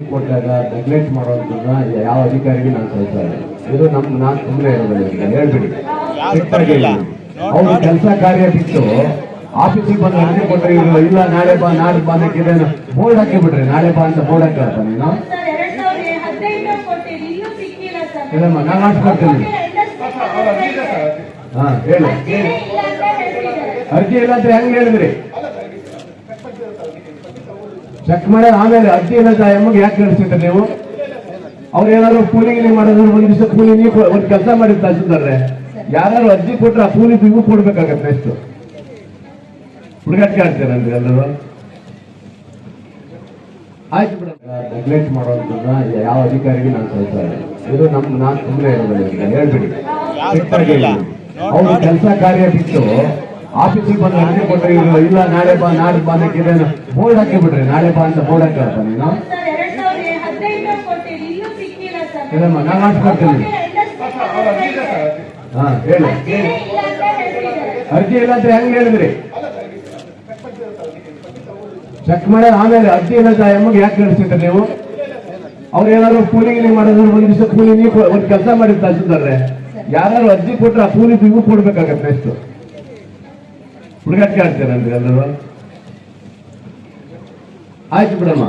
ಕೊಟ್ಟಾಗ ನೆಗ್ಲೆಕ್ಟ್ ಮಾಡುವಂಥದ್ದನ್ನ ಯಾವ ಅಧಿಕಾರಿಗೂ ನಾನು ಸಹಿಸ್ತಾ ಇಲ್ಲ. ಇದು ನಮ್ ನಾನು ಸುಮ್ಮನೆ ಇರೋದಿಲ್ಲ ಈಗ ಹೇಳ್ಬಿಡಿ. ಅವ್ರು ಕೆಲಸ ಕಾರ್ಯ ಬಿಟ್ಟು ಆಫೀಸಿಗೆ ಬಂದು ಅರ್ಜಿ ಕೊಟ್ಟರೆ ಇಲ್ಲ ಇಲ್ಲ ನಾಳೆ ಬಾ ನಾಳೆ ಬಾ ಅನ್ನಕ್ಕಿದೆ ಬೋರ್ಡ್ ಹಾಕಿ ಬಿಡ್ರಿ ನಾಳೆ ಬಾ ಅಂತ ಬೋರ್ಡ್ ಹಾಕ ನೀನು? ಇಲ್ಲಮ್ಮ ನಾನು ಮಾಡಿಸ್ಕೊಡ್ತೀನಿ ಹಾ ಹೇಳಿ. ಇಲ್ಲ ಅಂತ ಹೇಳ್ತಿದ್ದಾರೆ. ಅರ್ಜಿ ಇಲ್ಲ ಅಂತ ಹೆಂಗ್ ಹೇಳಿದ್ರಿ? ಚೆಕ್ ಮಾಡಿ ಆಮೇಲೆ ಅಜ್ಜಿ ಎಮ್ಮಗೆ ಯಾಕೆ ಕಳಿಸಿದ್ರಿ ನೀವು? ಅವ್ರು ಏನಾದ್ರು ಕೂಲಿ ಗೀಲಿ ಮಾಡಿದ್ರು ಒಂದ್ ದಿವಸ ಕೂಲಿ ನೀವು ಒಂದು ಕೆಲಸ ಮಾಡಿ ತಹಸೀಲ್ದಾರ್ರೆ. ಯಾರು ಅಜ್ಜಿ ಕೊಟ್ರೆ ಆ ಕೂಲಿ ನೀವು ಕೊಡ್ಬೇಕಾಗತ್ತೆ ಎಷ್ಟು? ಹುಡುಗಾಟಿಕೆ ಆಡ್ತೀರಲ್ರಿ ಎಲ್ಲರೂ? ಆಯ್ತು ಬಿಡ. ನೆಗ್ಲೆಕ್ಟ್ ಮಾಡುವಂಥದ್ದನ್ನ ಯಾವ ಅಧಿಕಾರಿಗೂ ನಾನು ಇಲ್ಲ ಇದು ನಮ್ ನಾನು ಸುಮ್ಮನೆ ಸಿಟ್ಟಾಗಿ ಹೇಳ್ಬಿಡಿ. ಅವ್ರು ಕೆಲಸ ಕಾರ್ಯ ಬಿಟ್ಟು ಆಫೀಸಿಗೆ ಬಂದು ಅರ್ಜಿ ಕೊಟ್ಟರೆ ಇವರು ಇಲ್ಲ ನಾಳೆ ಬಾ ನಾಳೆ ಬಾ ಅನ್ನಕ್ಕಿದೆ ಬೋರ್ಡ್ ಹಾಕಿ ಬಿಡ್ರಿ ನಾಳೆ ಬಾ ಅಂತ ಬೋರ್ಡ್ ಹಾಕಪ್ಪ ನೀನು? ಇಲ್ಲಮ್ಮ ನಾನು ಮಾಡಿಸ್ಕೊಡ್ತೀನಿ ಹಾ ಹೇಳಿ. ಅರ್ಜಿ ಇಲ್ಲ ಅಂತ ಹೆಂಗ್ ಹೇಳಿದ್ರಿ? ಚೆಕ್ ಮಾಡಿ ಆಮೇಲೆ ಅರ್ಜಿ ಇಲ್ಲ ಅಂತ ಎಮ್ಮಗೆ ಯಾಕೆ ಕೇಳಿಸ್ತಿದ್ರೆ ನೀವು? ಅವ್ರು ಏನಾದ್ರು ಕೂಲಿ ಗೀಲಿ ಮಾಡಿದ್ರು ಒಂದ್ ದಿವಸ ಕೂಲಿ ನೀವು ಒಂದು ಕೆಲಸ ಮಾಡಿ ತಹಸೀಲ್ದಾರ್ರೆ. ಯಾರು ಅರ್ಜಿ ಕೊಟ್ರೆ ಆ ಕೂಲಿ ನೀವು ಕೊಡ್ಬೇಕಾಗತ್ತೆ ಎಷ್ಟು ಹುಡುಗಾಟಿಕೆ ಆಡ್ತೀರಲ್ರಿ ಎಲ್ಲರೂ? ಆಯ್ತು ಬಿಡಮ್ಮ.